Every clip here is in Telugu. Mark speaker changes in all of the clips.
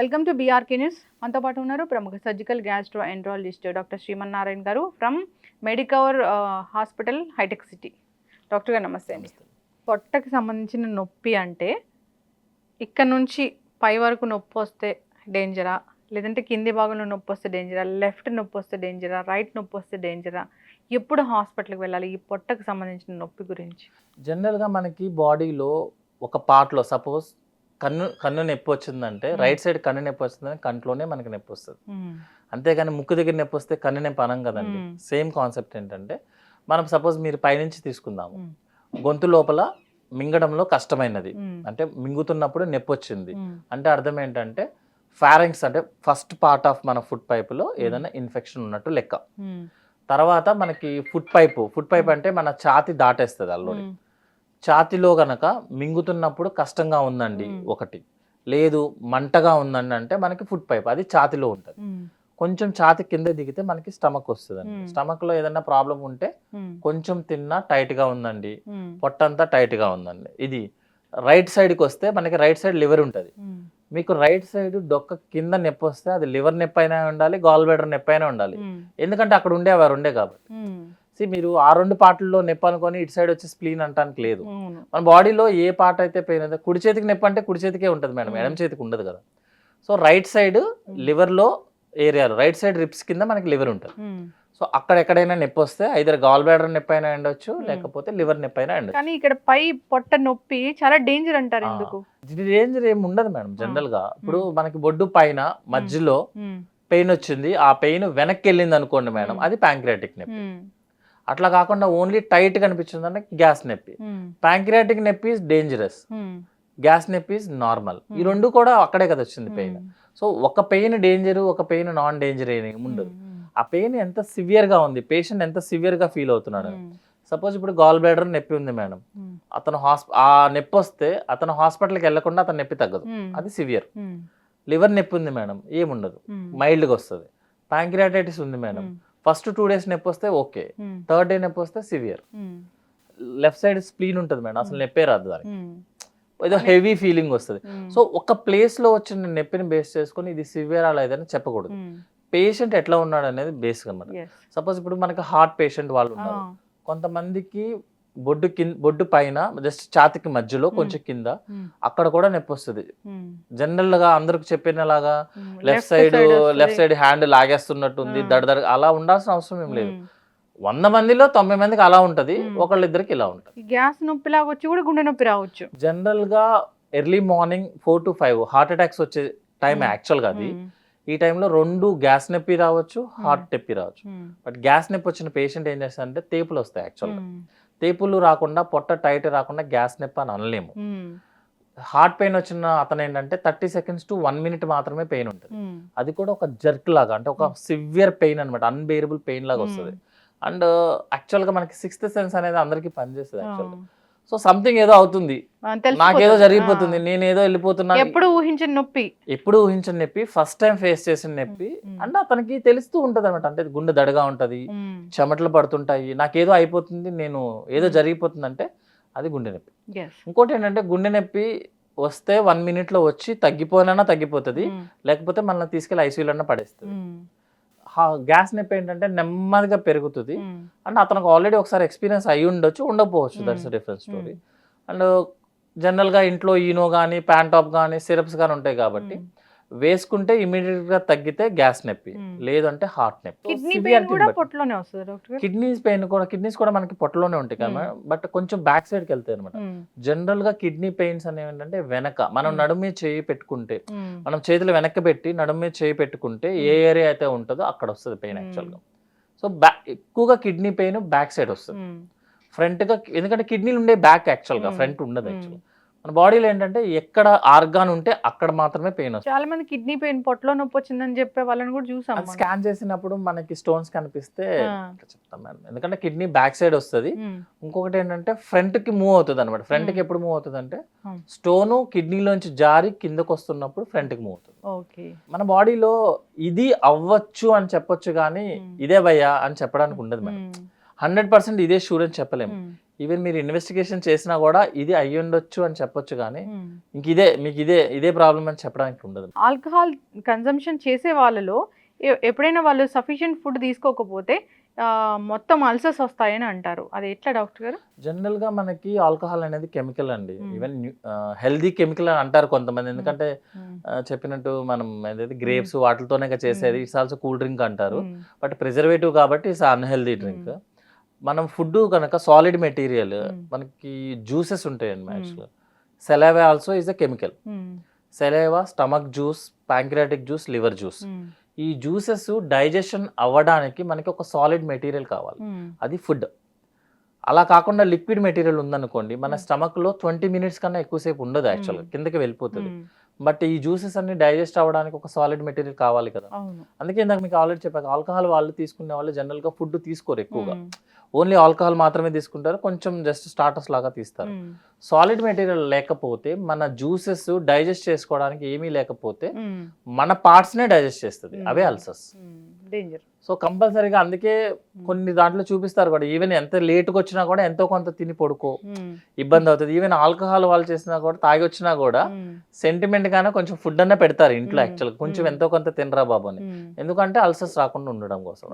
Speaker 1: వెల్కమ్ టు బీఆర్కే న్యూస్ మనతో పాటు ఉన్నారు ప్రముఖ surgical gastroenterologist doctor Srimannarayana గారు from Medicover hospital hitech city doctor గారు నమస్తే అండి. పొట్టకి సంబంధించిన నొప్పి అంటే ఇక్కడ నుంచి పై వరకు నొప్పి వస్తే డేంజరా లేదంటే కింది భాగంలో నొప్పి వస్తే డేంజరా లెఫ్ట్ నొప్పి వస్తే డేంజరా రైట్ నొప్పి వస్తే డేంజరా ఎప్పుడు హాస్పిటల్కి వెళ్ళాలి ఈ పొట్టకు సంబంధించిన నొప్పి గురించి?
Speaker 2: జనరల్గా మనకి బాడీలో ఒక పార్ట్లో సపోజ్ కన్ను కన్ను నొప్పి వచ్చిందంటే. రైట్ సైడ్ కన్ను నొప్పి వస్తుందని కంట్లోనే మనకి నొప్పి వస్తుంది. అంతేగాని ముక్కు దగ్గర నొప్పి వస్తే కన్ను నొప్పి అనం కదండి. సేమ్ కాన్సెప్ట్ ఏంటంటే మనం సపోజ్ మీరు పైనుంచి తీసుకుందాము. గొంతు లోపల మింగడంలో కష్టమైనది. అంటే మింగుతున్నప్పుడు నొప్పి వచ్చింది. అంటే అర్థం ఏంటంటే ఫారెంక్స్ అంటే ఫస్ట్ పార్ట్ ఆఫ్ మన ఫుడ్ పైపులో ఏదైనా ఇన్ఫెక్షన్ ఉన్నట్టు లెక్క. తర్వాత మనకి ఫుడ్ పైపు ఫుడ్ పైప్ అంటే మన ఛాతి దాటేస్తుంది అల్లుడి ఛాతిలో గనక మింగుతున్నప్పుడు కష్టంగా ఉందండి ఒకటి. లేదు మంటగా ఉందండి అంటే మనకి ఫుడ్ పైప్ అది ఛాతిలో ఉంటుంది. కొంచెం ఛాతి కింద దిగితే మనకి స్టమక్ వస్తుందండి.
Speaker 1: Hmm.
Speaker 2: స్టమక్లో ఏదైనా ప్రాబ్లం ఉంటే కొంచెం తిన్నా టైట్గా ఉందండి పొట్టంతా టైట్గా ఉందండి. ఇది రైట్ సైడ్కి వస్తే మనకి రైట్ సైడ్ లివర్ ఉంటుంది. మీకు రైట్ సైడ్ డొక్క కింద నొప్పి వస్తే అది లివర్ నొప్పి అయినా ఉండాలి గాల్ బ్లాడర్ నొప్పి అయినా ఉండాలి ఎందుకంటే అక్కడ ఉండే అవి ఉండే కాబట్టి. See, మీరు ఆ రెండు పార్ట్లలో నొప్పి అనుకొని ఇటు సైడ్ వచ్చి స్ప్లీన్ అంటానికి లేదు. మన బాడీలో ఏ పార్ట్ అయితే పెయిన్ అయితే కుడి చేతికి నొప్పి అంటే కుడి చేతికే ఉంటుంది మేడం. ఎడమ చేతికి ఉండదు కదా. సో రైట్ సైడ్ లివర్లో ఏరియాలో రైట్ సైడ్ రిప్స్ కింద మనకి లివర్ ఉంటుంది. సో అక్కడ ఎక్కడైనా నొప్పి వస్తే ఐదర్ గాల్ బ్లాడర్ నొప్పి అయినా ఉండొచ్చు. లేకపోతే లివర్ నొప్పి అయినా ఉండొచ్చు
Speaker 1: కానీ ఇక్కడ పై పొట్ట నొప్పి చాలా డేంజర్ అంటారు. ఎందుకు?
Speaker 2: డేంజర్ ఏమి ఉండదు మేడం జనరల్గా ఇప్పుడు మనకి బొడ్డు పైన మధ్యలో పెయిన్ వచ్చింది. ఆ పెయిన్ వెనక్కి వెళ్ళింది అనుకోండి మేడం. అది ప్యాంక్రియాటిక్ నొప్పి. అట్లా కాకుండా ఓన్లీ టైట్ కనిపించింది అంటే గ్యాస్ నొప్పి. ప్యాంక్రియాటిక్ నొప్పి ఇస్ డేంజరస్ గ్యాస్ నొప్పి ఇస్ నార్మల్ ఈ రెండు కూడా అక్కడే కదా వచ్చింది పెయిన్ సో ఒక పెయిన్ డేంజర్ ఒక పెయిన్ నాన్ డేంజర్ ఏమి ఉండదు. ఆ పెయిన్ ఎంత సివియర్గా ఉంది పేషెంట్ ఎంత సివియర్గా ఫీల్ అవుతున్నాడు సపోజ్ ఇప్పుడు గాల్ బ్లాడర్ నొప్పి ఉంది మేడం. అతను హాస్ప ఆ నొప్పి వస్తే అతను హాస్పిటల్కి వెళ్ళకుండా అతను నొప్పి తగ్గదు. అది సివియర్ లివర్ నొప్పి ఉంది మేడం ఏముండదు. మైల్డ్గా వస్తుంది. ప్యాంక్రియాటైటిస్ ఉంది మేడం. ఫస్ట్ టూ డేస్ నొప్పి వస్తే ఓకే. థర్డ్ డే నొప్పి వస్తే సివియర్. లెఫ్ట్ సైడ్ స్ప్లీన్ ఉంటుంది మేడం అసలు నొప్పే రాదు దానికి. ఏదో హెవీ ఫీలింగ్ వస్తుంది. సో ఒక ప్లేస్లో వచ్చిన నొప్పిని బేస్ చేసుకొని ఇది సివియర్ అలా ఏదైనా చెప్పకూడదు. పేషెంట్ ఎట్లా ఉన్నాడు అనేది బేస్ అనమాట సపోజ్ ఇప్పుడు మనకి హార్ట్ పేషెంట్ వాళ్ళు ఉన్నారు. కొంతమందికి బొడ్డు కింద బొడ్డు పైన జస్ట్ ఛాతికి మధ్యలో కొంచెం కింద అక్కడ కూడా నొప్పి వస్తుంది. జనరల్గా అందరికి చెప్పినలాగా left side left side hand లాగేస్తున్నట్టు ఉంది. దడదడ అలా ఉండాల్సిన అవసరం ఏం లేదు. వంద మందిలో తొంభై మందికి అలా ఉంటది. ఒకళ్ళిద్దరికి ఇలా ఉంటది.
Speaker 1: గ్యాస్ నొప్పి లాగా వచ్చి కూడా గుండె నొప్పి రావచ్చు.
Speaker 2: జనరల్గా early morning four to five heart attacks వచ్చే టైం. యాక్చువల్గా అది. ఈ టైంలో రెండు గ్యాస్ నొప్పి రావచ్చు హార్ట్ నొప్పి రావచ్చు. బట్ గ్యాస్ నొప్పి వచ్చిన పేషెంట్ ఏం చేస్తారంటే తేపులు వస్తాయి యాక్చువల్గా తేపులు రాకుండా పొట్ట టైట్ రాకుండా గ్యాస్ నొప్పి అని అనలేము. హార్ట్ పెయిన్ వచ్చిన అతను ఏంటంటే thirty seconds to one minute మాత్రమే పెయిన్ ఉంటుంది. అది కూడా ఒక జర్క్ లాగా అంటే ఒక సివియర్ పెయిన్ అనమాట అన్బేరబుల్ పెయిన్ లాగా వస్తుంది. అండ్ యాక్చువల్గా మనకి సిక్స్త్ సెన్స్ అనేది అందరికీ పనిచేస్తుంది యాక్చువల్గా. సో సంథింగ్ ఏదో అవుతుంది. నాకేదో జరిగిపోతుంది. నేను ఏదో వెళ్ళిపోతున్నాను
Speaker 1: ఎప్పుడు ఊహించిన నొప్పి.
Speaker 2: ఎప్పుడు ఊహించిన నొప్పి ఫస్ట్ టైం ఫేస్ చేసిన నొప్పి. అంటే అతనికి తెలుస్తూ ఉంటది అనమాట అంటే గుండె దడగా ఉంటది చెమటలు పడుతుంటాయి నాకేదో అయిపోతుంది నేను ఏదో. జరిగిపోతుంది అంటే అది గుండె నొప్పి. ఇంకోటి ఏంటంటే గుండె నొప్పి వస్తే వన్ మినిట్లో వచ్చి తగ్గిపోయినా తగ్గిపోతుంది లేకపోతే మనల్ని తీసుకెళ్ళి ఐసీయూలో పడేస్తుంది. గ్యాస్ నొప్పి ఏంటంటే నెమ్మదిగా పెరుగుతుంది. అండ్ అతనికి ఆల్రెడీ ఒకసారి ఎక్స్పీరియన్స్ అయ్యి ఉండొచ్చు ఉండకపోవచ్చు. దట్స్. డిఫరెంట్ స్టోరీ అండ్ జనరల్గా ఇంట్లో ఈనో కానీ ప్యాంటాప్ కానీ సిరప్స్ కానీ ఉంటాయి కాబట్టి వేసుకుంటే ఇమీడియట్గా తగ్గితే గ్యాస్ నొప్పి
Speaker 1: Hmm.
Speaker 2: లేదంటే హార్ట్ నొప్పి. కిడ్నీస్ పెయిన్ కూడా కిడ్నీస్ కూడా మనకి పొట్టలోనే ఉంటాయి కదా
Speaker 1: Hmm.
Speaker 2: బట్ కొంచెం బ్యాక్ సైడ్కి వెళ్తాయి అనమాట జనరల్గా కిడ్నీ పెయిన్స్ అనేవి ఏంటంటే వెనక. మనం
Speaker 1: Hmm.
Speaker 2: నడుము చేయి పెట్టుకుంటే మనం చేతులు వెనక్కి పెట్టి నడుము చేయి పెట్టుకుంటే ఏ ఏరియా అయితే ఉంటుందో అక్కడ వస్తుంది పెయిన్
Speaker 1: Hmm.
Speaker 2: యాక్చువల్గా. సో బ్యా ఎక్కువగా కిడ్నీ పెయిన్ బ్యాక్ సైడ్ వస్తుంది. ఫ్రంట్గా ఎందుకంటే కిడ్నీలు ఉండే బ్యాక్ యాక్చువల్గా
Speaker 1: Hmm.
Speaker 2: ఫ్రంట్ ఉండదు యాక్చువల్ మన బాడీలో ఏంటంటే ఎక్కడ ఆర్గాన్ ఉంటే అక్కడ మాత్రమే పెయిన్ వస్తుంది.
Speaker 1: చాలా మంది కిడ్నీ పెయిన్ పొట్టలో నొప్పి వచ్చిందని చెప్పే వాళ్ళని కూడా చూసాం
Speaker 2: అది. స్కాన్ చేసినప్పుడు మనకి స్టోన్స్ కనిపిస్తే చెప్తాం మేడం. ఎందుకంటే కిడ్నీ బ్యాక్ సైడ్ వస్తుంది. ఇంకొకటి ఏంటంటే ఫ్రంట్కి మూవ్ అవుతుంది అనమాట
Speaker 1: ఫ్రంట్కి.
Speaker 2: ఎప్పుడు మూవ్ అవుతుంది అంటే. స్టోన్ కిడ్నీలోంచి జారి కిందకు వస్తున్నప్పుడు ఫ్రంట్కి మూవ్ అవుతుంది.
Speaker 1: ఓకే.
Speaker 2: మన బాడీలో ఇది అవ్వచ్చు అని చెప్పొచ్చు కానీ. ఇదే భయ్యా అని చెప్పడానికి ఉండదు మేడం. హండ్రెడ్ పర్సెంట్ ఇదే షూర్ అని చెప్పలేము. ఈవెన్ మీరు ఇన్వెస్టిగేషన్ చేసినా కూడా ఇది అయ్యి ఉండొచ్చు అని చెప్పొచ్చు కానీ ఇంక ఇదే మీకు ఇదే ఇదే ప్రాబ్లం అని చెప్పడానికి ఉండదు.
Speaker 1: ఆల్కహాల్ కన్సంప్షన్ చేసే వాళ్ళలో ఎప్పుడైనా వాళ్ళు సఫిషియెంట్ ఫుడ్ తీసుకోకపోతే మొత్తం అల్సర్స్ వస్తాయని అంటారు. అది ఎట్లా డాక్టర్ గారు?
Speaker 2: జనరల్గా మనకి ఆల్కహాల్ అనేది కెమికల్ అండి.
Speaker 1: Hmm.
Speaker 2: ఈవెన్ హెల్దీ కెమికల్ అని అంటారు కొంతమంది. ఎందుకంటే ఆ, చెప్పినట్టు మనం ఏదైతే గ్రేప్స్ వాటితోనే చేసేది
Speaker 1: Hmm.
Speaker 2: It's also cool drink అంటారు. బట్ ప్రిజర్వేటివ్ కాబట్టి ఇట్స్ అన్హెల్దీ డ్రింక్
Speaker 1: Hmm.
Speaker 2: మనం ఫుడ్ కనుక సాలిడ్ మెటీరియల్
Speaker 1: Hmm.
Speaker 2: మనకి జ్యూసెస్ ఉంటాయండి
Speaker 1: Hmm.
Speaker 2: యాక్చువల్గా saliva also is a chemical. Saliva stomach juice pancreatic juice liver juice. ఈ జ్యూసెస్ డైజెషన్ అవ్వడానికి మనకి ఒక సాలిడ్ మెటీరియల్ కావాలి
Speaker 1: మ్మ్.
Speaker 2: అది ఫుడ్ అలా కాకుండా లిక్విడ్ మెటీరియల్ ఉందనుకోండి మన
Speaker 1: Hmm.
Speaker 2: స్టమక్లో ట్వంటీ మినిట్స్ కన్నా ఎక్కువసేపు ఉండదు యాక్చువల్గా. కిందకి వెళ్ళిపోతుంది. బట్ ఈ జ్యూసెస్ అన్ని డైజెస్ట్ అవ్వడానికి ఒక సాలిడ్ మెటీరియల్ కావాలి కదా అందుకే ఇందాక మీకు ఆల్రెడీ చెప్పాక ఆల్కహాల్ వాళ్ళు తీసుకునే వాళ్ళు జనరల్గా ఫుడ్ తీసుకోరు ఎక్కువగా. ఓన్లీ ఆల్కహాల్ మాత్రమే తీసుకుంటారు కొంచెం జస్ట్ స్టార్టర్స్ లాగా తీస్తారు. సాలిడ్ మెటీరియల్ లేకపోతే మన జ్యూసెస్ డైజెస్ట్ చేసుకోవడానికి ఏమీ లేకపోతే. మన parts నే డైజెస్ట్ చేస్తుంది. అవే అల్సర్స్
Speaker 1: మ్మ్. డేంజర్
Speaker 2: సో కంపల్సరీగా అందుకే కొన్ని దాంట్లో చూపిస్తారు కూడా ఈవెన్ ఎంత లేట్గా వచ్చినా కూడా ఎంతో కొంత తిని పడుకో
Speaker 1: మ్మ్.
Speaker 2: ఇబ్బంది అవుతుంది ఈవెన్ ఆల్కహాల్ వాళ్ళు చేసినా కూడా తాగి వచ్చినా కూడా. సెంటిమెంట్ గానే కొంచెం ఫుడ్ అన్న పెడతారు ఇంట్లో
Speaker 1: Hmm.
Speaker 2: యాక్చువల్గా కొంచెం
Speaker 1: Hmm.
Speaker 2: ఎంతో కొంత తినరా బాబు అని. ఎందుకంటే అల్సర్స్ రాకుండా ఉండడం కోసం.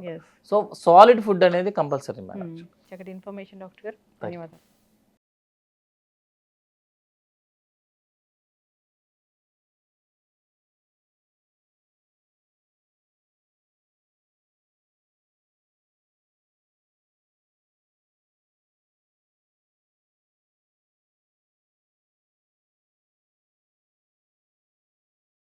Speaker 2: సో సాలిడ్ ఫుడ్ అనేది కంపల్సరీ మేడం
Speaker 1: ఇన్ఫర్మేషన్ డాక్టర్ గారు. ధన్యవాదాలు